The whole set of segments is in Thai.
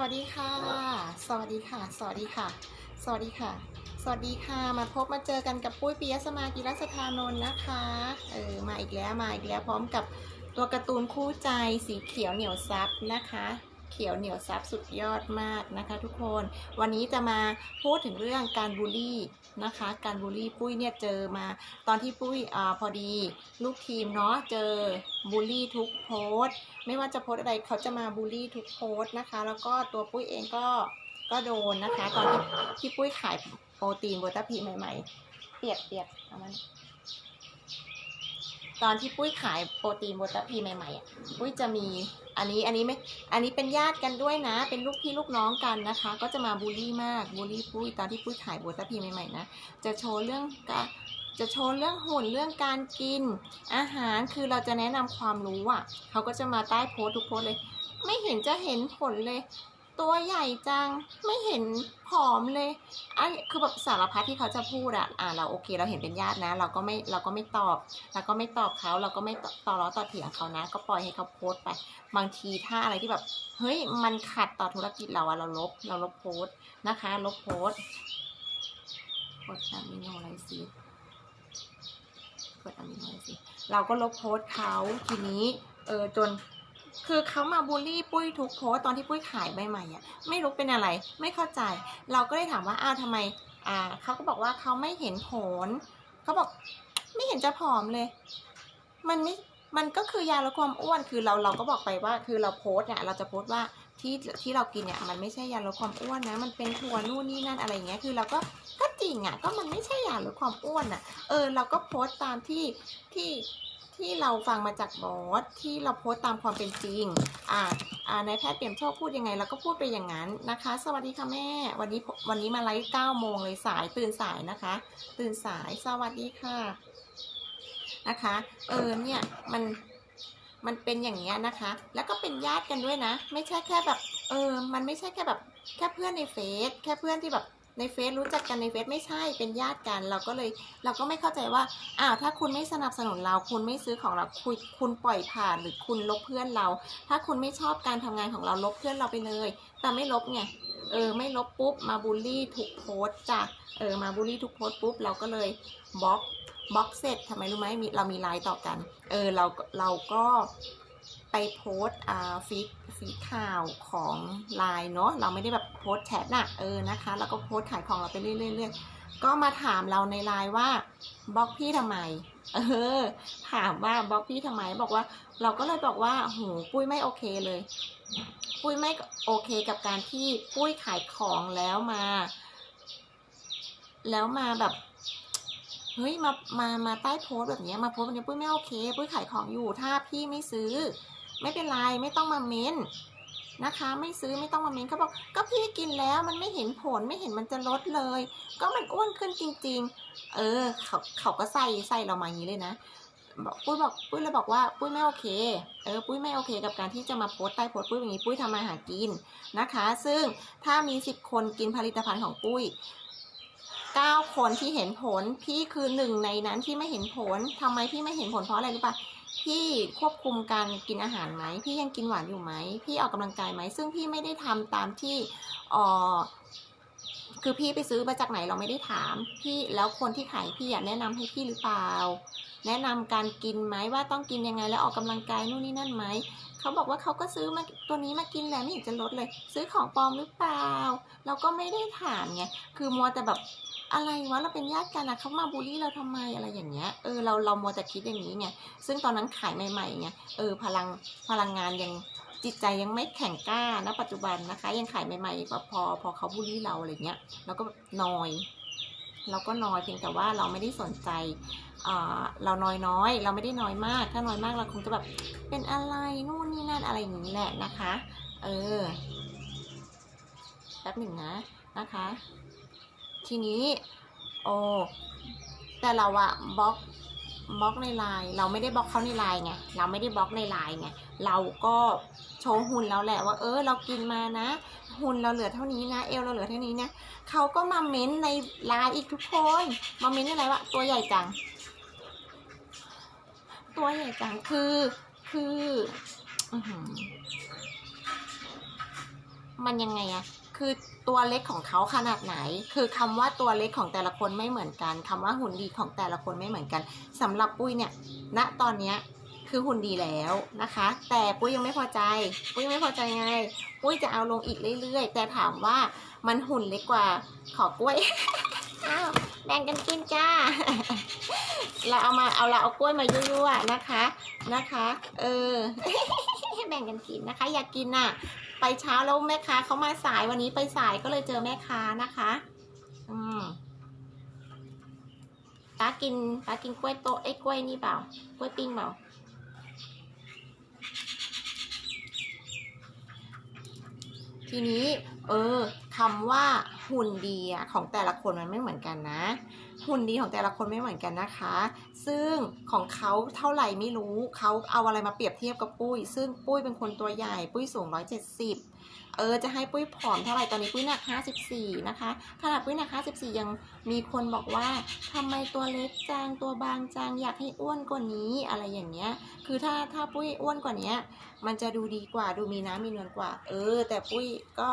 วัสดีค่ะ สวัสดีค่ะ สวัสดีค่ะ สวัสดีค่ะ สวัสดีค่ะ มาพบมาเจอกันกับปุ้ยปิยสมากิรัสธานนท์นะคะ เออ มาอีกแล้ว มาอีกแล้วพร้อมกับตัวการ์ตูนคู่ใจสีเขียวเหนียวซับนะคะ เขียวเหนียวซับสุดยอดมากนะคะ ทุกคน วันนี้จะมาพูดถึงเรื่องการบูลลี่นะคะ การบูลลี่ปุ้ยเนี่ยเจอมา ตอนที่ปุ้ยอาพอดี ลูกทีมเนาะเจอบูลลี่ทุกโพสต์ ไม่ว่าจะโพสอะไรเขาจะมาบูลลี่ทุกโพสนะคะ แล้วก็ตัวปุ้ยเองก็ก็โดนนะคะ ตอนที่ที่ปุ้ยขายโปรตีนโบตาพีใหม่ๆเปียกเปียกเอามันตอนที่ปุ้ยขายโปรตีนโบตาพีใหม่ๆอะปุ้ยจะมีอันนี้อันนี้ไม่อันนี้เป็นญาติกันด้วยนะ เป็นลูกพี่ลูกน้องกันนะคะ ก็จะมาบูลลี่มากบูลลี่ปุ้ยตอนที่ปุ้ยขายโบตาพีใหม่ๆนะจะโชว์เรื่องกา จะโชว์เรื่องหุ่นเรื่องการกิน อาหารคือเราจะแนะนำความรู้อะเขาก็จะมาใต้โพสทุกโพสเลย ไม่เห็นจะเห็นผลเลย ตัวใหญ่จังไม่เห็นผอมเลยอันคือแบบสารพัดที่เขาจะพูดอะอ่าเราโอเคเราเห็นเป็นญาตินะ เราก็ไม่เราก็ไม่ตอบเราก็ไม่ตอบเขาเราก็ไม่ต่อต่อล้อต่อเถียงเขานะ ก็ปล่อยให้เขาโพสไป บางทีถ้าอะไรที่แบบเฮ้ยมันขัดต่อธุรกิจเราอะเราลบเราลบโพสนะคะ ลบโพสต์กดอะมิโนไลซีส กดอะมิโนไลซีสเราก็ลบโพสต์เขาทีนี้เออจนคือเขามาบูลลี่ปุ้ยทุกโพสต์ตอนที่ปุ้ยขายใหม่ๆอะไม่รู้เป็นอะไรไม่เข้าใจ เราก็เลยถามว่าอ้าวทำไมอ่าเขาก็บอกว่าเขาไม่เห็นผลเขาบอกไม่เห็นจะผอมเลย มันไม่มันก็คือยาลดความอ้วนคือเราเราก็บอกไปว่า คือเราโพสต์เนี่ยเราจะโพสต์ว่า ที่ที่เรากินเนี่ยมันไม่ใช่ยาลดความอ้วนนะ มันเป็นถั่วนู่นนี่นั่นอะไรอย่างเงี้ยคือเราก็ก็จริงอะก็มันไม่ใช่ยาลดความอ้วนอะ เออ เราก็โพสต์ตามที่ที่ที่เราฟังมาจากบอสที่เราโพสต์ตามความเป็นจริง อ่าอ่านายแพทย์เปี่ยมโชคพูดยังไงเราก็พูดไปอย่างนั้นนะคะ สวัสดีค่ะแม่ วันนี้วันนี้มาไลฟ์เก้าโมงเลยสายตื่นสายนะคะ ตื่นสายสวัสดีค่ะนะคะ เออเนี่ยมัน มันเป็นอย่างเงี้ยนะคะ แล้วก็เป็นญาติกันด้วยนะ ไม่ใช่แค่แบบ เออ มันไม่ใช่แค่แบบ แค่เพื่อนในเฟซ แค่เพื่อนที่แบบในเฟซรู้จักกันในเฟซไม่ใช่เป็นญาติกัน เราก็เลยเราก็ไม่เข้าใจว่าอ้าวถ้าคุณไม่สนับสนุนเรา คุณไม่ซื้อของเราคุณคุณปล่อยผ่านหรือคุณลบเพื่อนเรา ถ้าคุณไม่ชอบการทำงานของเราลบเพื่อนเราไปเลย แต่ไม่ลบไงเออไม่ลบปุ๊บมาบูลลี่ทุกโพสจ้ะเออมาบูลลี่ทุกโพสปุ๊บเราก็เลยบล็อก บล็อกเสร็จทำไมรู้ไหมมีเรามีไลน์ต่อกัน เออเราเราก็ไปโพสอ่าฟีดฟีดข่าวของไลน์เนาะเราไม่ได้แบบโพสแชทน่ะเออนะคะแล้วก็โพสขายของเราไปเรื่อยๆก็มาถามเราในไลน์ว่าบล็อกพี่ทำไมเออถามว่าบล็อกพี่ทำไมบอกว่า เราก็เลยบอกว่าโหปุ้ยไม่โอเคเลย ปุ้ยไม่โอเคกับการที่ปุ้ยขายของแล้วมา แล้วมาแบบ เฮ้ยมามามาใต้โพสแบบนี้มาโพสแบบนี้ปุ้ยไม่โอเคปุ้ยขายของอยู่ถ้าพี่ไม่ซื้อ ไม่เป็นไรไม่ต้องมาเม้นนะคะ ไม่ซื้อไม่ต้องมาเม้นเขาบอกก็พี่กินแล้วมันไม่เห็นผลไม่เห็นมันจะลดเลย ก็มันอ้วนขึ้นจริง ๆ เออเขาเขาก็ใส่ใส่เรามาอย่างนี้เลยนะบอกปุ้ยบอกปุ้ยเลยบอกว่าปุ้ยไม่โอเค เออปุ้ยไม่โอเค กับการที่จะมาโพสใต้โพสปุ้ยอย่างนี้ปุ้ยทำมาหากินนะคะ ซึ่งถ้ามีสิบคนกินผลิตภัณฑ์ของปุ้ย เก้าคนที่เห็นผล พี่คือหนึ่งในนั้นที่ไม่เห็นผลทำไมพี่ไม่เห็นผลเพราะอะไรรู้ปะพี่ควบคุมการกินอาหารไหม พี่ยังกินหวานอยู่ไหม พี่ออกกำลังกายไหม ซึ่งพี่ไม่ได้ทำตามที่เออคือพี่ไปซื้อมาจากไหนเราไม่ได้ถาม พี่แล้วคนที่ขายพี่อยากแนะนำให้พี่หรือเปล่า แนะนำการกินไหมว่าต้องกินยังไงแล้วออกกำลังกายนู่นนี่นั่นไหมเขาบอกว่าเขาก็ซื้อมาตัวนี้มากินแล้วไม่เห็นจะลดเลย ซื้อของปลอมหรือเปล่า เราก็ไม่ได้ถามไงคือมัวแต่แบบ อะไรวะเราเป็นญาติกันนะเขามาบูลลี่เราทำไมอะไรอย่างเงี้ยเออเราเรามัวแต่คิดอย่างนี้ไงซึ่งตอนนั้นขายใหม่ๆไงเออพลังพลังงานยังจิตใจยังไม่แข็งกล้านะปัจจุบันนะคะ ยังขายใหม่ๆแบบพอพอเขาบูลลี่เราอะไรเงี้ยเราก็นอยเราก็น้อยเพียงแต่ว่าเราไม่ได้สนใจเราน้อยน้อย เราไม่ได้น้อยมาก ถ้าน้อยมากเราคงจะแบบเป็นอะไรนู่นนี่นั่นอะไรอย่างนี้แหละนะคะ เออแป๊บหนึ่งนะนะคะ ทีนี้โอ้แต่เราอะบล็อกบล็อกในไลน์เราไม่ได้บล็อกเขาในไลน์ไงเราไม่ได้บล็อกในไลน์ไงเราก็โชว์หุ่นเราแหละว่า เออ เรากินมานะ หุ่นเราเหลือเท่านี้นะ เอวเราเหลือเท่านี้นะเขาก็มาเม้นในไลน์อีกทุกคนมาเม้นอะไรวะตัวใหญ่จัง ตัวใหญ่จังคือคืออมันยังไงอะคือ ตัวเล็กของเขาขนาดไหน คือคำว่าตัวเล็กของแต่ละคนไม่เหมือนกันคำว่าหุ่นดีของแต่ละคนไม่เหมือนกันสำหรับปุ้ยเนี่ย ณ ตอนเนี้ยคือหุ่นดีแล้วนะคะ แต่ปุ้ยยังไม่พอใจ ปุ้ยยังไม่พอใจไง ปุ้ยจะเอาลงอีกเรื่อย ๆ แต่ถามว่ามันหุ่นเล็กกว่า ขอกล้วย อ้าวแบ่งกันกินจ้า เราเอามาเอาเราเอากล้วยมายั่วๆนะคะ นะคะ เออ แบ่งกันกินนะคะ อยากกินน่ะ ไปเช้าแล้วแม่ค้าเขามาสายวันนี้ไปสายก็เลยเจอแม่ค้านะคะ อืมป้ากินป้ากินกล้วยโตไอ้กล้วยนี่เปล่ากล้วยปิ้งเปล่าทีนี้ เออคำว่าหุ่นดีอะของแต่ละคนมันไม่เหมือนกันนะ หุ่นดีของแต่ละคนไม่เหมือนกันนะคะ ซึ่งของเขาเท่าไหร่ไม่รู้ เขาเอาอะไรมาเปรียบเทียบกับปุ้ย ซึ่งปุ้ยเป็นคนตัวใหญ่ ปุ้ยสูง 170 เออ จะให้ปุ้ยผอมเท่าไหร่ ตอนนี้ปุ้ยหนัก 54 นะคะ ขนาดปุ้ยหนัก 54 ยังมีคนบอกว่าทำไมตัวเล็กจังตัวบางจังอยากให้อ้วนกว่านี้อะไรอย่างเงี้ย คือถ้าถ้าปุ้ยอ้วนกว่านี้มันจะดูดีกว่า ดูมีน้ำมีนวลกว่า เออ แต่ปุ้ยก็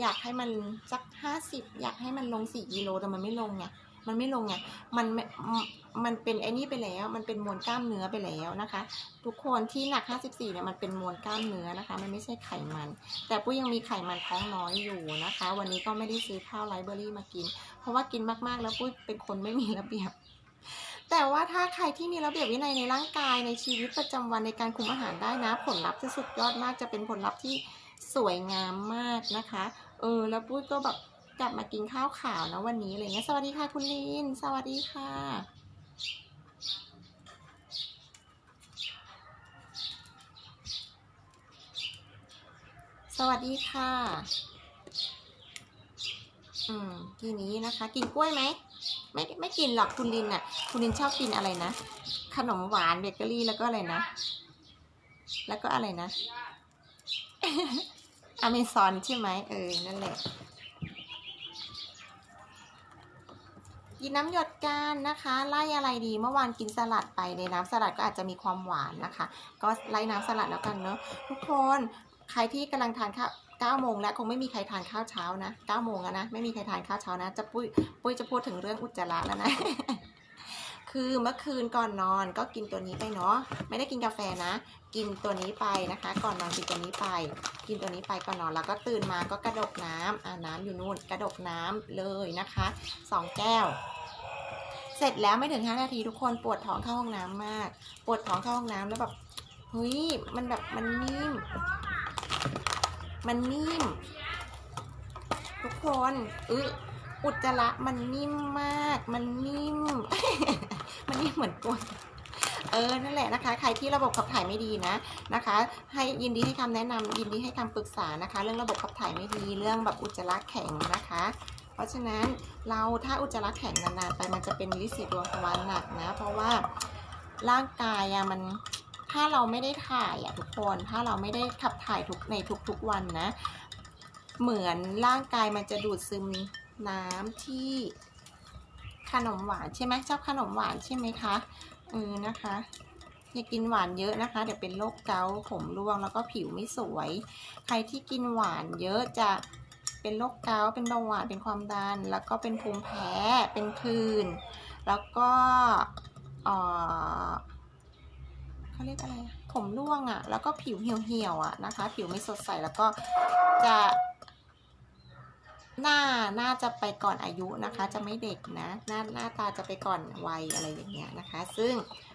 อยากให้มันสัก 50 อยากให้มันลง 4 กิโล แต่มันไม่ลงไง มันไม่ลงไงมันมันเป็นไอ้นี่ไปแล้ว มันเป็นมวลกล้ามเนื้อไปแล้วนะคะ ทุกคนที่หนัก 54 เนี่ยมันเป็นมวลกล้ามเนื้อนะคะ มันไม่ใช่ไขมัน แต่ปุ้ยยังมีไขมันท้องน้อยอยู่นะคะ วันนี้ก็ไม่ได้ซื้อข้าวไรเบอรี่มากิน เพราะว่ากินมากๆแล้วปุ้ยเป็นคนไม่มีระเบียบ แต่ว่าถ้าใครที่มีระเบียบวินัยในร่างกายในชีวิตประจำวันในการคุมอาหารได้นะ ผลลัพธ์จะสุดยอดมากจะเป็นผลลัพธ์ที่สวยงามมากนะคะ เออ แล้วปุ้ยก็แบบ กลับมากินข้าวขาวนะวันนี้อะไรเงี้ยสวัสดีค่ะคุณลิน สวัสดีค่ะ สวัสดีค่ะ อืมทีนี้นะคะ กินกล้วยไหมไม่ไม่กินหรอกคุณลินน่ะ คุณลินชอบกินอะไรนะ ขนมหวานเบเกอรี่แล้วก็อะไรนะ แล้วก็อะไรนะอเมซอนใช่ไหมเออ นั่นแหละ กินน้ำหยดกันนะคะ ไล่อะไรดีเมื่อวานกินสลัดไปในน้ำสลัดก็อาจจะมีความหวานนะคะ ก็ไล่น้ำสลัดแล้วกันเนาะทุกคนใครที่กำลังทานข้าว9โมงแล้วคงไม่มีใครทานข้าวเช้านะ9โมงแล้วนะไม่มีใครทานข้าวเช้านะจะปุ้ยปุ้ยจะพูดถึงเรื่องอุจจาระแล้วนะ คือเมื่อคืนก่อนนอนก็กินตัวนี้ไปเนาะไม่ได้กินกาแฟนะ กินตัวนี้ไปนะคะ ก่อนนอนกินตัวนี้ไป กินตัวนี้ไปก่อนนอนแล้วก็ตื่นมาก็กระดกน้ำอ่าน้ำอยู่นู่นกระดกน้ำเลยนะคะสองแก้ว เสร็จแล้วไม่ถึง5นาทีทุกคนปวดท้องเข้าห้องน้ำมาก ปวดท้องเข้าห้องน้ำแล้วแบบเฮ้ยมันแบบมันนิ่ม มันนิ่ม ทุกคนอึอุ อุจจาระมันนิ่มมาก มันนิ่ม มันนิ่มเหมือนกวยเออ นั่นแหละนะคะ ใครที่ระบบขับถ่ายไม่ดีนะนะคะ ให้ยินดีให้คำแนะนำยินดีให้คำปรึกษานะคะ เรื่องระบบขับถ่ายไม่ดีเรื่องแบบอุจจาระแข็งนะคะ เพราะฉะนั้นเราถ้าอุจจาระแข็งนานๆไปมันจะเป็นลิสีดวงทวารหนักนะ เพราะว่าร่างกายอะมันถ้าเราไม่ได้ถ่ายอะทุกคน ถ้าเราไม่ได้ขับถ่ายทุกในทุกๆวันนะ เหมือนร่างกายมันจะดูดซึม น้ำที่ขนมหวานใช่ไหมชอบขนมหวานใช่ไหมคะเออนะคะอย่ากินหวานเยอะนะคะ เดี๋ยวเป็นโรคเกาต์ผมร่วงแล้วก็ผิวไม่สวย ใครที่กินหวานเยอะจะเป็นโรคเกาต์เป็นเบาหวานเป็นความดัน แล้วก็เป็นภูมิแพ้เป็นผื่นแล้วก็เอ่อเขาเรียกอะไรผมร่วงอะ่ะ แล้วก็ผิวเหี่ยวๆอะนะคะ ผิวไม่สดใสแล้วก็จะ หน้าหน้าจะไปก่อนอายุนะคะ จะไม่เด็กนะ หน้าหน้าตาจะไปก่อนวัยอะไรอย่างเงี้ยนะคะ ซึ่ง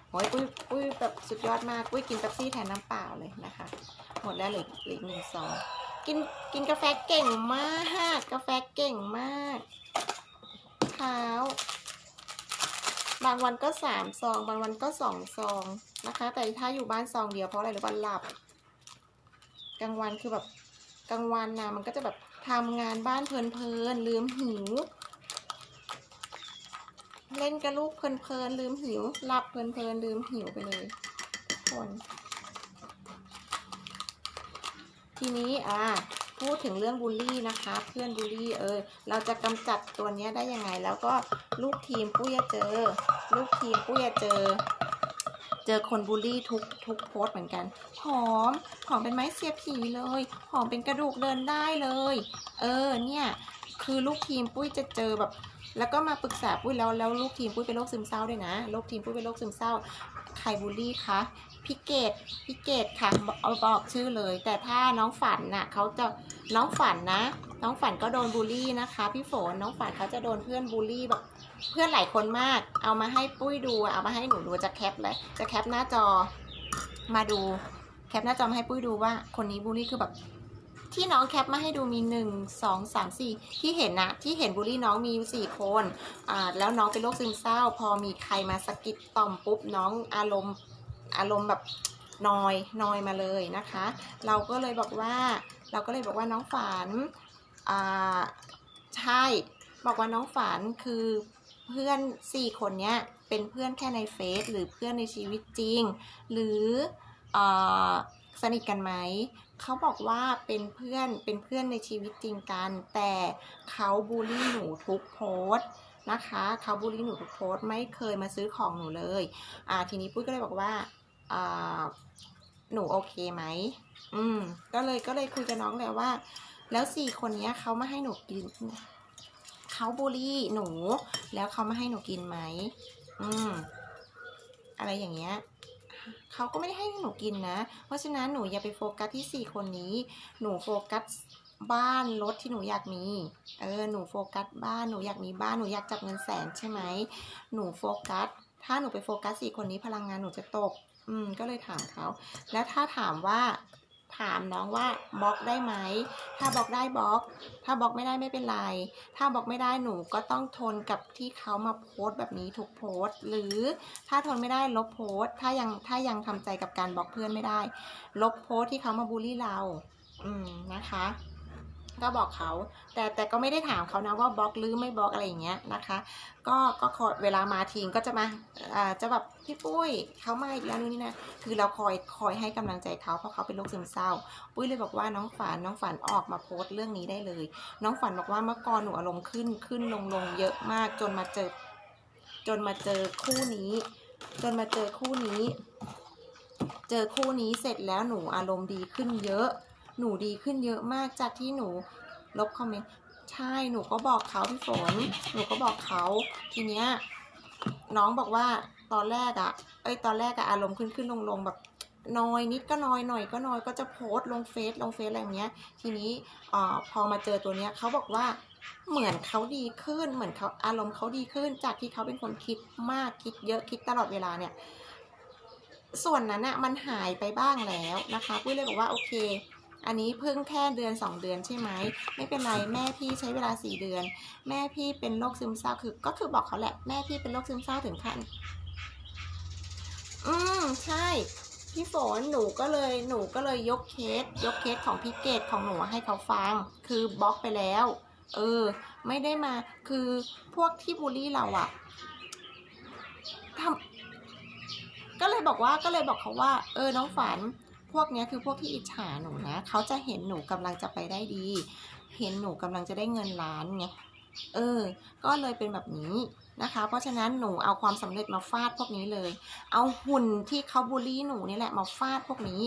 โอ้ยปุ้ยปุ้ยแบบสุดยอดมากปุ้ยกินเป๊ปซี่แทนน้ำเปล่าเลยนะคะ หมดแล้วเหลือเหลืออีกหนึ่งซองกินกินกาแฟเก่งมาก กาแฟเก่งมากเช้าบางวันก็สามซอง บางวันก็สองซองนะคะ แต่ถ้าอยู่บ้านซองเดียวเพราะอะไรหรือว่าหลับ กลางวันคือแบบกลางวันนะมันก็จะแบบ ทำงานบ้านเพลินๆลืมหิว เล่นกับลูกเพลินๆลืมหิวหลับเพลินๆลืมหิวไปเลยทุกคน ทีนี้อ่าพูดถึงเรื่องบูลลี่นะคะ เพื่อนบูลลี่เออ เราจะกำจัดตัวเนี้ยได้ยังไง แล้วก็ลูกทีมปุ้ยจะเจอ ลูกทีมปุ้ยจะเจอ เจอคนบูลลี่ทุกทุกโพสเหมือนกัน หอม หอมเป็นไม้เสียผีเลย หอมเป็นกระดูกเดินได้เลย เออ เนี่ย คือลูกทีมปุ้ยจะเจอแบบ แล้วก็มาปรึกษาปุ้ยแล้ว แล้วลูกทีมปุ้ยเป็นโรคซึมเศร้าด้วยนะลูกทีมปุ้ยเป็นโรคซึมเศร้า ใครบูลลี่คะ พี่เกดพี่เกดค่ะเอาบอกชื่อเลย แต่ถ้าน้องฝันน่ะเขาจะน้องฝันนะ น้องฝันก็โดนบูลลี่นะคะ พี่ฝน น้องฝันเขาจะโดนเพื่อนบูลลี่แบบ เพื่อนหลายคนมาก เอามาให้ปุ้ยดู เอามาให้หนูดูจะแคปเลยจะแคปหน้าจอมาดู แคปหน้าจอมาให้ปุ้ยดูว่า คนนี้บูลลี่คือแบบ ที่น้องแคปมาให้ดูมีหนึ่งสองสามสี่ที่เห็นนะที่เห็นบูลลี่น้องมีสี่คนอ่าแล้วน้องเป็นโรคซึมเศร้า พอมีใครมาสะกิดต่อมปุ๊บน้องอารมณ์อารมณ์แบบนอยนอยมาเลยนะคะ เราก็เลยบอกว่า เราก็เลยบอกว่าน้องฝันอ่าใช่ บอกว่าน้องฝันคือ เพื่อนสี่คนเนี้ยเป็นเพื่อนแค่ในเฟซหรือเพื่อนในชีวิตจริง หรืออสนิทกันไหมเขาบอกว่าเป็นเพื่อนเป็นเพื่อนในชีวิตจริงกัน แต่เขาบูลลี่หนูทุกโพสต์นะคะเขาบูลลี่หนูทุกโพสต์ไม่เคยมาซื้อของหนูเลยอ่าทีนี้ปุ้ยก็เลยบอกว่าอ่าหนูโอเคไหมอืมก็เลยก็เลยคุยกับน้องเลยว่า แล้วสี่คนนี้เขามาให้หนูกิน เขาบูลลี่หนู แล้วเขามาให้หนูกินไหมอืมอะไรอย่างเงี้ยเขาก็ไม่ได้ให้หนูกินนะ เพราะฉะนั้นหนูอย่าไปโฟกัสที่สี่คนนี้ หนูโฟกัสบ้านรถที่หนูอยากมี เออ หนูโฟกัสบ้าน หนูอยากมีบ้าน หนูอยากจับเงินแสนใช่ไหม หนูโฟกัส ถ้าหนูไปโฟกัสสี่คนนี้พลังงานหนูจะตก อืม ก็เลยถามเขา แล้วถ้าถามว่า ถามน้องว่าบล็อกได้ไหม ถ้าบล็อกได้บล็อก ถ้าบล็อกไม่ได้ไม่เป็นไร ถ้าบล็อกไม่ได้หนูก็ต้องทนกับที่เขามาโพสต์แบบนี้ทุกโพสต์ หรือถ้าทนไม่ได้ลบโพสต์ ถ้ายังถ้ายังทำใจกับการบล็อกเพื่อนไม่ได้ ลบโพสต์ที่เขามาบูลลี่เรา อืมนะคะ ก็บอกเขา แต่แต่ก็ไม่ได้ถามเขานะว่าบล็อกหรือไม่บล็อกอะไรอย่างเงี้ยนะคะ ก็ก็คอยเวลามาทีงก็จะมาอ่าจะแบบพี่ปุ้ยเขามาอีกแล้วนู่นนี่นะคือเราคอยคอยให้กำลังใจเขาเพราะเขาเป็นโรคซึมเศร้า ปุ้ยเลยบอกว่าน้องฝันน้องฝันออกมาโพสต์เรื่องนี้ได้เลย น้องฝันบอกว่าเมื่อก่อนหนูอารมณ์ขึ้นขึ้นลงลงเยอะมากจนมาเจอ จนมาเจอคู่นี้ จนมาเจอคู่นี้ เจอคู่นี้เสร็จแล้วหนูอารมณ์ดีขึ้นเยอะ หนูดีขึ้นเยอะมากจากที่หนูลบคอมเมนต์ใช่หนูก็บอกเขาพี่ฝน หนูก็บอกเขาทีเนี้ยน้องบอกว่าตอนแรกอะเอ้ยตอนแรกอะอารมณ์ขึ้นขึ้นลงลงแบบนอยนิดก็นอยหน่อยก็นอยก็จะโพสต์ลงเฟซลงเฟซอะไรอย่างเงี้ย ทีนี้อ่พอมาเจอตัวเนี้ยเขาบอกว่าเหมือนเขาดีขึ้นเหมือนเขาอารมณ์เขาดีขึ้น จากที่เขาเป็นคนคิดมากคิดเยอะคิดตลอดเวลาเนี่ย ส่วนนั้นอะมันหายไปบ้างแล้วนะคะปุ้ยเลยบอกว่าโอเค อันนี้เพิ่งแค่เดือนสองเดือนใช่ไหม ไม่เป็นไรแม่พี่ใช้เวลาสี่เดือน แม่พี่เป็นโรคซึมเศร้าคือ ก็คือบอกเขาแหละแม่พี่เป็นโรคซึมเศร้าถึงขั้น อืมใช่พี่ฝนหนูก็เลยหนูก็เลยยกเคส ยกเคสของพี่เกดของหนูให้เขาฟัง คือบล็อกไปแล้ว เออ ไม่ได้มา คือพวกที่บูลลี่เราอะทำก็เลยบอกว่าก็เลยบอกเขาว่า เออน้องฝัน พวกนี้คือพวกที่อิจฉาหนูนะเขาจะเห็นหนูกำลังจะไปได้ดี เห็นหนูกำลังจะได้เงินล้านไงเออ ก็เลยเป็นแบบนี้นะคะ เพราะฉะนั้นหนูเอาความสำเร็จมาฟาดพวกนี้เลย เอาหุ่นที่เขาบูลลี่หนูนี่แหละมาฟาดพวกนี้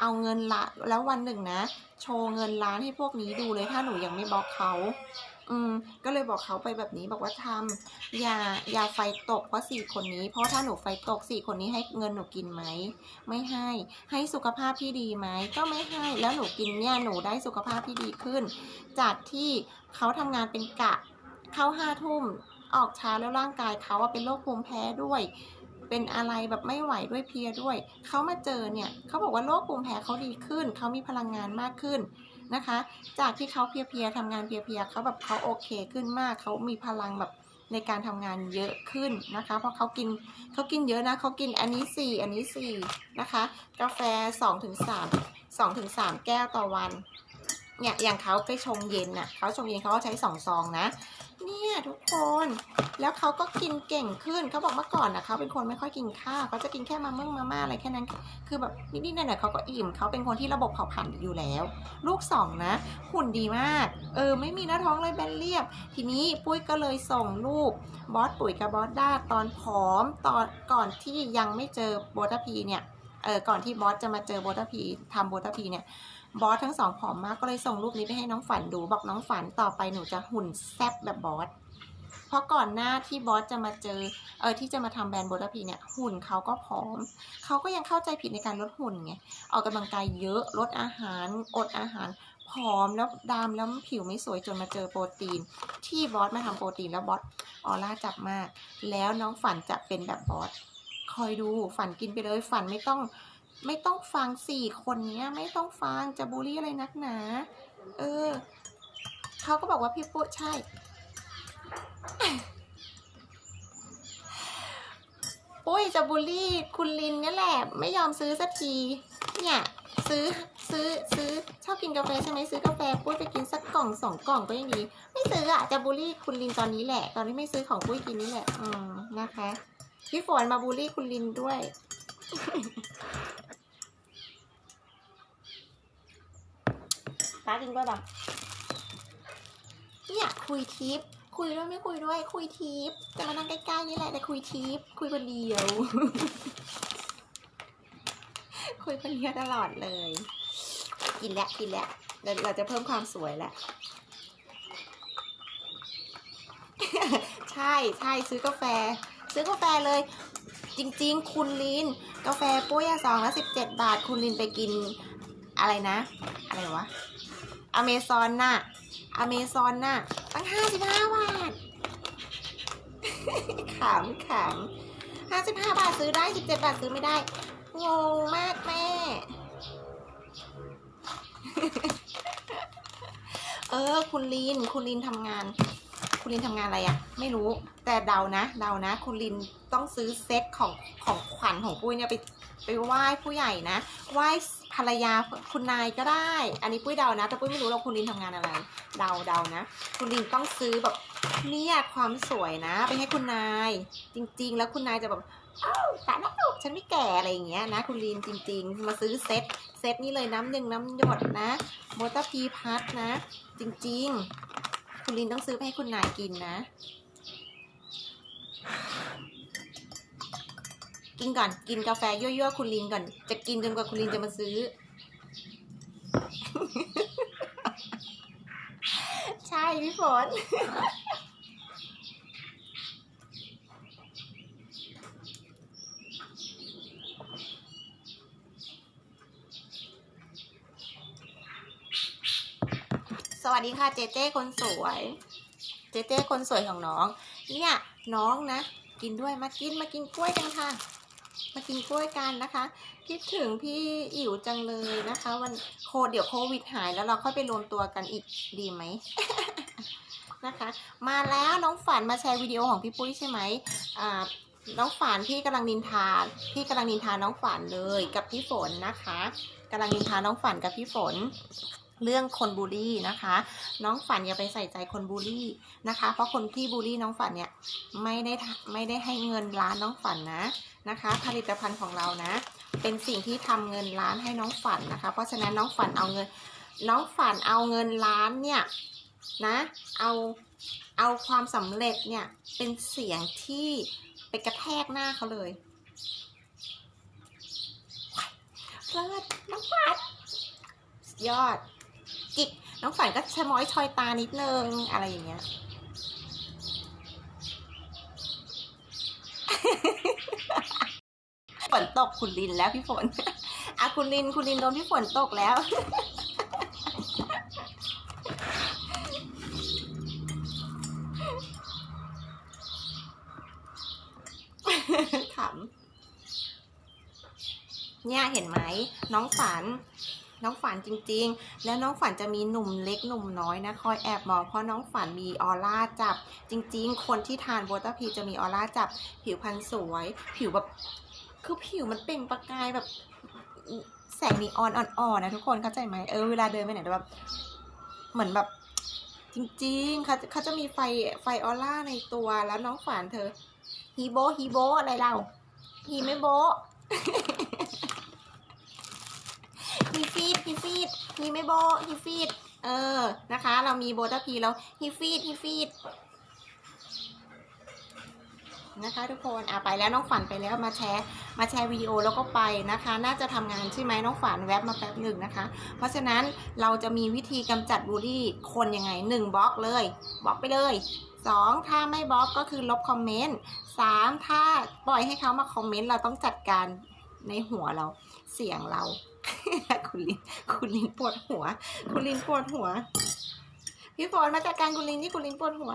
เอาเงินละแล้ววันหนึ่งนะ โชว์เงินล้านให้พวกนี้ดูเลยถ้าหนูยังไม่บล็อกเขา อืมก็เลยบอกเขาไปแบบนี้บอกว่าทำอย่าอย่าไฟตกเพราะสี่คนนี้ เพราะถ้าหนูไฟตกสี่คนนี้ให้เงินหนูกินไหมไม่ให้ ให้สุขภาพที่ดีไหมก็ไม่ให้ แล้วหนูกินเนี่ยหนูได้สุขภาพที่ดีขึ้น จากที่เขาทำงานเป็นกะเข้าห้าทุ่มออกช้าแล้วร่างกายเขาเป็นโรคภูมิแพ้ด้วย เป็นอะไรแบบไม่ไหวด้วยเพลียด้วย เขามาเจอเนี่ยเขาบอกว่าโรคภูมิแพ้เขาดีขึ้น เขามีพลังงานมากขึ้น นะคะ จากที่เขาเพียๆทำงานเพียๆเขาแบบเขาโอเคขึ้นมากเขามีพลังแบบในการทำงานเยอะขึ้นนะคะ เพราะเขากินเขากินเยอะนะเขากินอันนี้สี่อันนี้สี่นะคะ กาแฟสองถึงสามสองถึงสามแก้วต่อวันเนี่ยอย่างเขาไปชงเย็นน่ะเขาชงเย็นเขาก็ใช้สองซองนะ เนี่ยทุกคน แล้วเขาก็กินเก่งขึ้นเขาบอกเมื่อก่อนนะเขาเป็นคนไม่ค่อยกินข้าวเขาจะกินแค่มาเมื่งมาม่าอะไรแค่นั้น คือแบบนิดๆหน่อยๆเขาก็อิ่มเขาเป็นคนที่ระบบเผาผลาญอยู่แล้ว ลูกสองนะหุ่นดีมาก เออ ไม่มีหน้าท้องเลยแบนเรียบ ทีนี้ปุ้ยก็เลยส่งรูปบอสปุ๋ยกับบอสด้าตอนผอมตอนก่อนที่ยังไม่เจอโบทพีเนี่ยเออก่อนที่บอสจะมาเจอโบทพีทำโบทพีเนี่ย บอสทั้งสองผอมมากก็เลยส่งรูปนี้ไปให้น้องฝันดู บอกน้องฝันต่อไปหนูจะหุ่นแซ่บแบบบอสเพราะก่อนหน้าที่บอสจะมาเจอเออที่จะมาทำแบรนด์โบทพีเนี่ยหุ่นเขาก็ผอม เขาก็ยังเข้าใจผิดในการลดหุ่นไงออกกำลังกายเยอะลดอาหาร อดอาหารผอมแล้วดำแล้วผิวไม่สวยจนมาเจอโปรตีน ที่บอสมาทำโปรตีนแล้วบอสออร่าจับมาก แล้วน้องฝันจะเป็นแบบบอสคอยดูฝันกินไปเลยฝันไม่ต้อง ไม่ต้องฟังสี่คนเนี้ยไม่ต้องฟังจะบูลลี่อะไรนักหนา เออเขาก็บอกว่าพี่ปุ๊ใช่ ปุ้ยจะบูลลี่คุณลินนี่แหละ ไม่ยอมซื้อสักที เนี่ย ซื้อซื้อซื้อชอบกินกาแฟใช่ไหมซื้อกาแฟปุ้ยไปกินสักกล่องสองกล่องก็ยังดี ไม่ซื้ออะจะบูลลี่คุณลินตอนนี้แหละ ตอนที่ไม่ซื้อของปุ้ยกินนี่แหละ อืมนะคะพี่ฝนมาบูลลี่คุณลินด้วย ป้ากินด้วยปะเนี่ยคุยทิป คุยด้วยไม่คุยด้วย คุยทิปจะมานั่งใกล้ๆนี่แหละแต่คุยทิป คุยคนเดียว คุยคนเดียวตลอดเลย กินแล้วกินแล้วเราเราจะเพิ่มความสวยแล้วใช่ใช่ซื้อกาแฟ ซื้อกาแฟเลย จริง ๆ คุณลิน กาแฟปุ้ยอะซองละสิบเจ็ดบาท คุณลินไปกินอะไรนะ อะไรวะ อเมซอนน่ะอเมซอนน่ะตั้งห้าสิบห้าบาทขำขำห้าสิบห้าบาทซื้อได้สิบเจ็ดบาทซื้อไม่ได้งงมากแม่ เออ คุณลิน คุณลินทำงาน คุณลินทำงานอะไรอะไม่รู้ แต่เดานะ เดานะ คุณลินต้องซื้อเซ็ตของของขวัญของปุ้ยเนี่ยไปไปไหว้ผู้ใหญ่นะ ไหว้ ภรรยาคุณนายก็ได้ อันนี้ปุ้ยเดานะ แต่ปุ้ยไม่รู้หรอกคุณลินทำงานอะไร เดาเดานะ คุณลินต้องซื้อแบบเนี่ยความสวยนะ ไปให้คุณนาย จริง ๆ แล้วคุณนายจะแบบอ้าวตาแล้วฉันไม่แก่อะไรอย่างเงี้ยนะ คุณลินจริง ๆ มาซื้อเซตเซตนี้เลยน้ำหนึ่งน้ำหยดนะโมตพีพัทนะ จริง ๆ คุณลินต้องซื้อไปให้คุณนายกินนะ กินก่อน กินกาแฟยั่วๆคุณลินก่อน จะกินจนกว่าคุณลินจะมาซื้อ ใช่พี่ฝน สวัสดีค่ะเจเจ้คนสวย เจเจ้คนสวยของน้อง เนี่ยน้องนะ กินด้วยมากินมากินกล้วยกันค่ะ มากินกล้วยกันนะคะ คิดถึงพี่อิ๋วจังเลยนะคะ วันโคเดี๋ยวโควิดหายแล้วเราค่อยไปรวมตัวกันอีกดีไหมนะคะ มาแล้วน้องฝันมาแชร์วิดีโอของพี่ปุ้ยใช่ไหมอ่าน้องฝันพี่กำลังนินทาพี่กำลังนินทาน้องฝันเลยกับพี่ฝนนะคะกำลังนินทาน้องฝันกับพี่ฝน เรื่องคนบูลลี่นะคะ น้องฝันอย่าไปใส่ใจคนบูลลี่นะคะ เพราะคนที่บูลลี่น้องฝันเนี่ยไม่ได้ไม่ได้ให้เงินล้านน้องฝันนะ นะคะ ผลิตภัณฑ์ของเรานะ เป็นสิ่งที่ทำเงินล้านให้น้องฝันนะคะ เพราะฉะนั้นน้องฝันเอาเงิน น้องฝันเอาเงินล้านเนี่ยนะเอาเอาความสำเร็จเนี่ยเป็นเสียงที่ไปกระแทกหน้าเขาเลยเลิศน้องฝันยอดจิกน้องฝันก็ชะม้อยชอยตานิดนึงอะไรอย่างเงี้ย ฝนตกคุณลินแล้วพี่ฝนอะคุณลินคุณลินโดนพี่ฝนตกแล้ว ขำเนี่ยเห็นไหมน้องฝัน น้องฝันจริง ๆ แล้วน้องฝันจะมีหนุ่มเล็กหนุ่มน้อยนะ คอยแอบมองเพราะน้องฝันมีออร่าจับ จริง ๆ คนที่ทานโบตาพีจะมีออร่าจับผิวพรรณสวย ผิวแบบคือผิวมันเปล่งประกายแบบแสงนีออนอ่อนๆนะทุกคนเข้าใจไหมเออเวลาเดินไปไหนแบบเหมือนแบบจริงๆเขาเขาจะมีไฟไฟออร่าในตัวแล้วน้องฝันเธอฮีโบฮีโบอะไรเราฮีไม่โบฮีฟีดฮีฟีดฮีไม่โบฮีฟีดเออนะคะ เรามีโบทัพพีแล้วฮีฟีดฮีฟีด นะคะ ทุกคนอะไปแล้วน้องฝันไปแล้วมาแชร์มาแชร์วิดีโอแล้วก็ไปนะคะ น่าจะทำงานใช่ไหมน้องฝันแวบมาแป๊บหนึ่งนะคะ เพราะฉะนั้นเราจะมีวิธีกำจัดบูลลี่คนยังไงหนึ่งบล็อกเลยบล็อกไปเลยสองถ้าไม่บล็อกก็คือลบคอมเมนต์สามถ้าปล่อยให้เขามาคอมเมนต์เราต้องจัดการในหัวเราเสียงเรา คุณลินคุณลินปวดหัว คุณลินปวดหัวพี่ฝนมาจัดการคุณลินที่คุณลินปวดหัว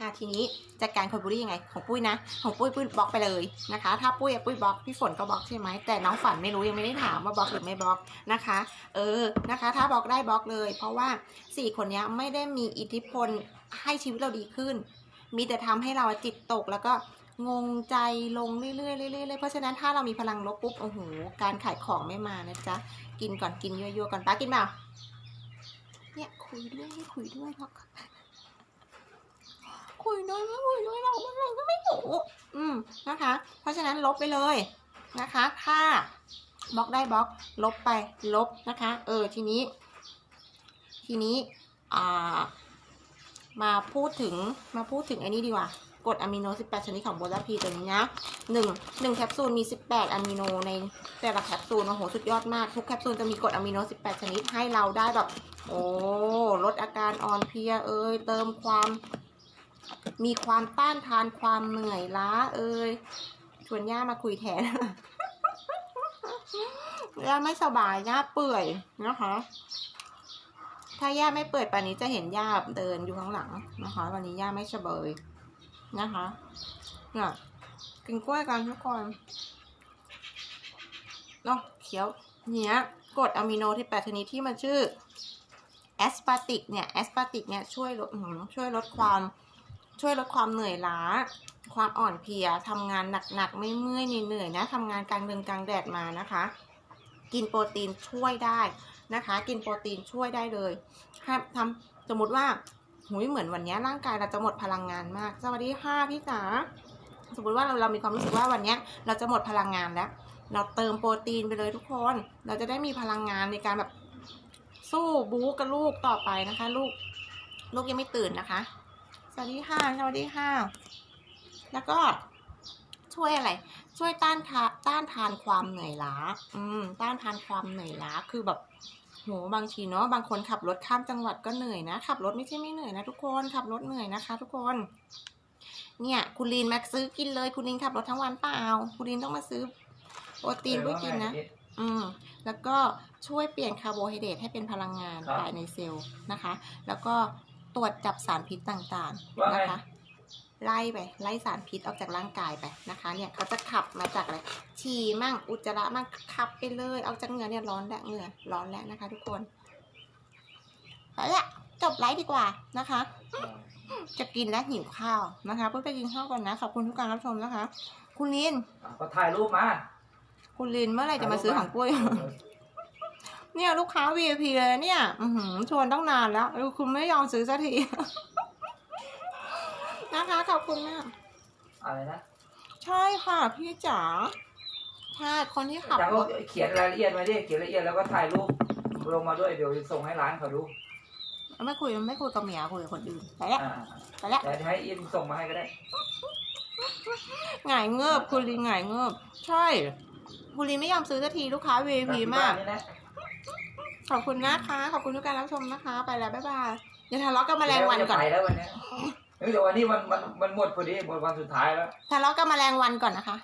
อะทีนี้จัดการคนบุรียังไง ของปุ้ยนะ ของปุ้ยปุ้ยบล็อกไปเลยนะคะ ถ้าปุ้ยปุ้ยบล็อกพี่ฝนก็บล็อกใช่ไหมแต่น้องฝันไม่รู้ยังไม่ได้ถามว่าบล็อกหรือไม่บล็อกนะคะ เออนะคะ ถ้าบล็อกได้บล็อกเลย เพราะว่าสี่คนนี้ไม่ได้มีอิทธิพลให้ชีวิตเราดีขึ้น มีแต่ทำให้เราจิตตกแล้วก็งงใจลงเรื่อยๆเรื่อยๆเรื่อยเพราะฉะนั้นถ้าเรามีพลังลบปุ๊บโอ้โหการขายของไม่มานะจ๊ะกินก่อนกินยั่วๆก่อนป้ากินเปล่าเนี่ยคุยด้วยคุยด้วยหรอก คุยด้วยไม่คุยด้วยเรามันอะไรก็ไม่รู้อืมนะคะ เพราะฉะนั้นลบไปเลยนะคะ ถ้าบล็อกได้บล็อก ลบไปลบนะคะ เออทีนี้ ทีนี้อ่ามาพูดถึงมาพูดถึงไอ้นี้ดีกว่ากรดอะมิโน 18 ชนิดของโบลาพีตัวนี้นะหนึ่งหนึ่งแคปซูลมี 18 อะมิโนในแต่ละแคปซูลโอ้โหสุดยอดมาก ทุกแคปซูลจะมีกรดอะมิโน 18 ชนิดให้เราได้แบบ โอ้ลดอาการอ่อนเพลียเอยเติมความ มีความต้านทานความเหนื่อยล้า เอ่ยชวนย่ามาคุยแทนย่าไม่สบายย่าเปื่อยนะคะ ถ้าย่าไม่เปื่อยป่านนี้จะเห็นย่าเดินอยู่ข้างหลังนะคะ วันนี้ย่าไม่สบายนะคะเนี่ยกินกล้วยกันทุกคนเนาะเคี้ยวเนี้ยกรดอะมิโนที่แปดชนิดที่มันชื่อแอสปาติกเนี่ยแอสปาติกเนี่ยช่วยลดช่วยลดความ ช่วยลดความเหนื่อยล้า ความอ่อนเพลียทำงานหนักๆไม่เมื่อยเหนื่อยนะทำงานกลางเดินกลางแดดมานะคะ กินโปรตีนช่วยได้นะคะ กินโปรตีนช่วยได้เลยให้ทำสมมติว่าหุยเหมือนวันนี้ร่างกายเราจะหมดพลังงานมาก สวัสดีค่ะพี่จ๋าสมมติว่าเราเรามีความรู้สึกว่าวันนี้เราจะหมดพลังงานแล้ว เราเติมโปรตีนไปเลยทุกคน เราจะได้มีพลังงานในการแบบสู้บู๊กับลูกต่อไปนะคะ ลูก ลูกยังไม่ตื่นนะคะ วัสดีค่ะสวัสดีค่ะ แล้วก็ช่วยอะไร ช่วยต้านทาต้านทานความเหนื่อยล้า อืม ต้านทานความเหนื่อยล้า คือแบบโหบางทีเนาะ บางคนขับรถข้ามจังหวัดก็เหนื่อยนะ ขับรถไม่ใช่ไม่เหนื่อยนะทุกคน ขับรถเหนื่อยนะคะ ทุกคน เนี่ย คุณลีนมาซื้อกินเลย คุณลีนขับรถทั้งวันเปล่า คุณลีนต้องมาซื้อโปรตีนเพื่อกินนะ อืม แล้วก็ช่วยเปลี่ยนคาร์โบไฮเดรตให้เป็นพลังงานครับภายในเซลล์นะคะ แล้วก็ ตรวจจับสารพิษต่างว่าๆไงนะคะ ไล่ไปไล่สารพิษออกจากร่างกายไปนะคะ เนี่ยเขาจะขับมาจากอะไรฉี่มั่งอุจจาระมั่งขับไปเลยออกจากเหงื่อเนี่ยร้อนแล้วเหงื่อร้อนแล้วนะคะ ทุกคนเอาละจบไลฟ์ดีกว่านะคะ จะกินแล้วหิวข้าวนะคะเพื่อไปกินข้าวก่อนนะขอบคุณทุกการรับชมนะคะ คุณลินก็ถ่ายรูปมา คุณลินเมื่อไหร่จะมาซื้อของปุ้ย เนี่ยลูกค้า VIP เลยเนี่ย อือหือชวนต้องนานแล้วเออคุณไม่ยอมซื้อสักที นะคะ ขอบคุณมากอะไรนะ ใช่ค่ะพี่จ๋าใช่คนที่ขับแต่รก็ถเขียนรายละเอียดมาดิ เขียนรายละเอียดแล้วก็ถ่ายรูปลงมาด้วย เดี๋ยวจะส่งให้ร้านเขาดู ไม่คุยไม่คุยกับเมียคุยกับคนอื่นไปแล้วอ่าไปแล้วแต่ให้อินส่งมาให้ก็ได้หงายเงือบคุณลินหงายเงือบใช่คุณลินไม่ยอมซื้อสักทีลูกค้า VIP มากนี่นะ ขอบคุณนะคะ ขอบคุณทุกการรับชมนะคะ ไปแล้ว บ๊ายบายอย่าทะเลาะกันแมลงวันก่อนไปแล้ววันเนี้ยเฮ้ยเดี๋ยววันนี้มันมันมันหมดพอดีหมดวันสุดท้ายแล้วทะเลาะกันแมลงวันก่อนนะคะ